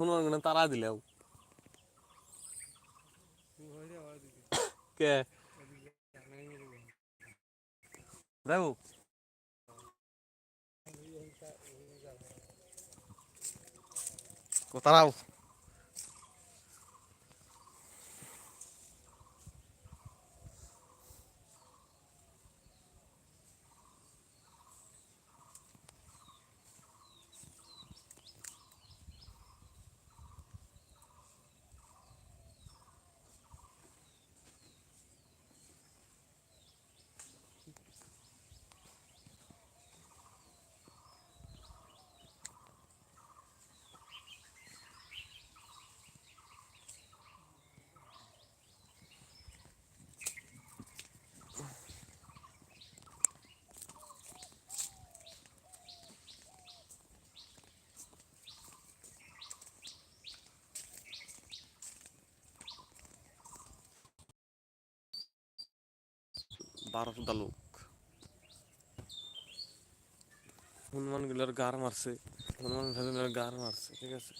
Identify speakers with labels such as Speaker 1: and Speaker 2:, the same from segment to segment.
Speaker 1: শুনো তারা দিলেও কে? দেখো তারাও। বারোটা লোক। হনুমানগুলার গার মারছে হনুমানগুলার গার মারছে, ঠিক আছে?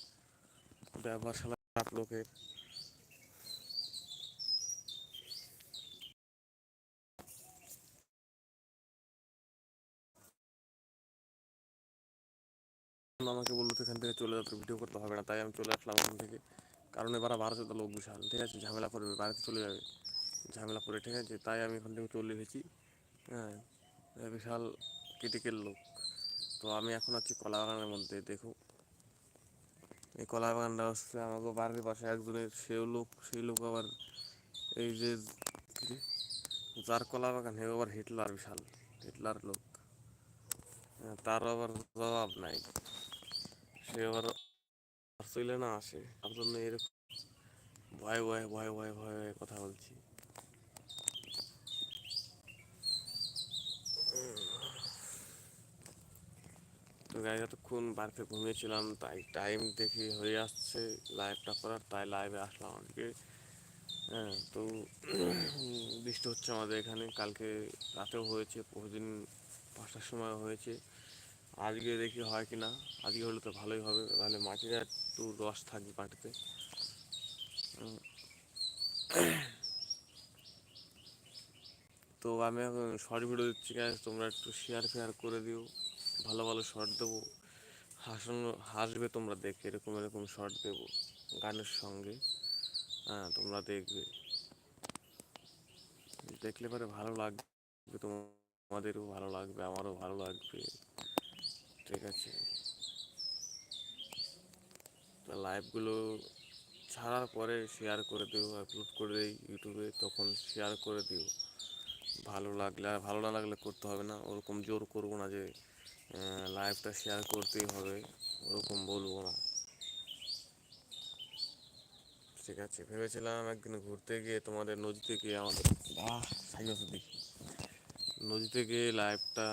Speaker 1: শালা খারাপ লোকের। আমাকে বলল তো এখান থেকে চলে যাতে ভিডিও করতে হবে না। তাই আমি চলে আসলাম ওখান থেকে। কারণ এবার বারোশো লোক বিশাল, ঠিক আছে? ঝামেলা করবে, বাড়িতে চলে যাবে। ঝামেলা করে ঠিক আছে? তাই আমি ওখান থেকে চলে এসেছি। হ্যাঁ বিশাল ক্রিটিক্যাল লোক। তো আমি এখন আছি কলা বাগানের মধ্যে দেখো। এই কলা বাগানটা হচ্ছে আমাকে বাড়ির পাশে একজনের সেও লোক সেই লোক আবার এই যে যার কলা বাগান হে আবার হিটলার বিশাল হিটলার লোক। হ্যাঁ, তার আবার জবাব নাই। সে আবার চলে না আসে। তার জন্য এরকম ভয় ভয় ভয় ভয় ভয়ে কথা বলছি। গাই এতক্ষণ বাড়িতে ঘুমিয়েছিলাম, তাই টাইম দেখি হয়ে আসছে লাইভটা করার, তাই লাইভে আসলাম আজকে। হ্যাঁ তো বৃষ্টি হচ্ছে আমাদের এখানে, কালকে রাতেও হয়েছে প্রতিদিন পাঁচটার সময় হয়েছে। আজকে দেখি হয় কি না আজকে হলে তো ভালোই হবে, তাহলে মাটির একটু রস থাকবে মাটিতে। তো আমি এখন শর্ট ভিডিও দিচ্ছি তোমরা একটু শেয়ার ফেয়ার করে দিও। ভালো ভালো শর্ট দেবো। হাসানো, হাসবে তোমরা দেখে, এরকম এরকম শর্ট দেবো গানের সঙ্গে। হ্যাঁ তোমরা দেখবে। দেখলে পরে ভালো লাগবে, তোমাদেরও ভালো লাগবে, আমারও ভালো লাগবে। ঠিক আছে। লাইভগুলো ছাড়ার পরে শেয়ার করে দিও আপলোড করে দিই ইউটিউবে তখন শেয়ার করে দিও। ভালো লাগলে আর ভালো না লাগলে করতে হবে না। ওরকম জোর করব না যে লাইভটা শেয়ার করতেই হবে, ওরকম বলব না। ঠিক আছে, ভেবেছিলাম একদিন ঘুরতে গিয়ে তোমাদের নদীতে গিয়ে আমাদের দেখি। নদীতে গিয়ে লাইভটা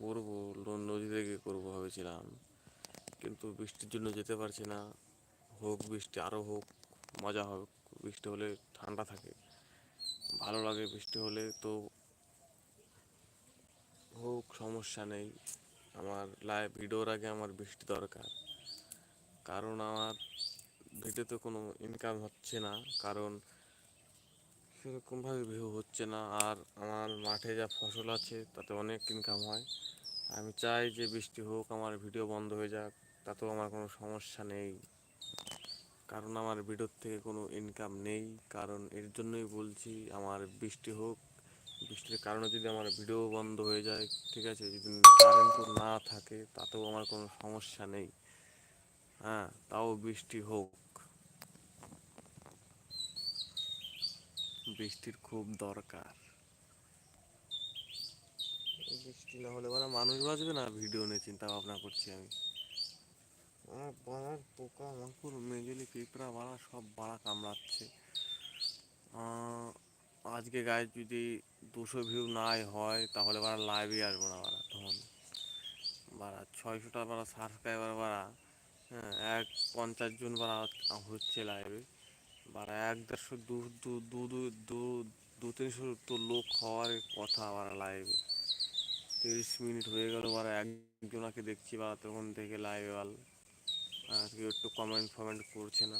Speaker 1: করব নদীতে গিয়ে করব ভেবেছিলাম। কিন্তু বৃষ্টির জন্য যেতে পারছি না। হোক বৃষ্টি আরও হোক, মজা হোক। বৃষ্টি হলে ঠান্ডা থাকে। ভালো লাগে বৃষ্টি হলে, তো সমস্যা নেই। আমার লাইভ ভিডিওর আগে আমার বৃষ্টি দরকার। কারণ আমার ভিডিওতে কোনো ইনকাম হচ্ছে না। কারণ সেরকমভাবে ভিউ হচ্ছে না। আর আমার মাঠে যা ফসল আছে, তাতে অনেক ইনকাম হয়। আমি চাই যে বৃষ্টি হোক, আমার ভিডিও বন্ধ হয়ে যাক। তাতেও আমার কোনো সমস্যা নেই। কারণ আমার ভিডিওর থেকে কোনো ইনকাম নেই। কারণ এর জন্যই বলছি, আমার বৃষ্টি হোক বৃষ্টির কারণে যদি আমার ভিডিও বন্ধ হয়ে যায়, ঠিক আছে? যদি কারেন্ট না থাকে, তাতেও আমার কোনো সমস্যা নেই। হ্যাঁ তাও বৃষ্টি হোক। বৃষ্টির খুব দরকার। বৃষ্টি না হলে বলা মানুষ বাঁচবে না, ভিডিও নিয়ে চিন্তা ভাবনা করছি আমি। আর বাড়ার পোকা, মাকড়, মেজেলি, পিঁপড়া বাড়া সব বাড়া কামড়াচ্ছে। আজকে গায়ে যদি দুশো ভিউ নাই হয় তাহলে বাড়া লাইভে আসব না বাড়া তখন। বাড়া ছয়শোটা বাড়া সাবস্ক্রাইবার বাড়া হ্যাঁ এক পঞ্চাশ জন বাড়া হচ্ছে লাইভে বাড়া এক দেড়শো দু দু দু দু দু তিনশো তো লোক হওয়ার কথা বাড়া লাইভে তিরিশ মিনিট হয়ে গেল বাড়া একজনাকে দেখছি বাড়া তখন থেকে লাইভে আহ, কেউ একটু কমেন্ট ফমেন্ট করছে না।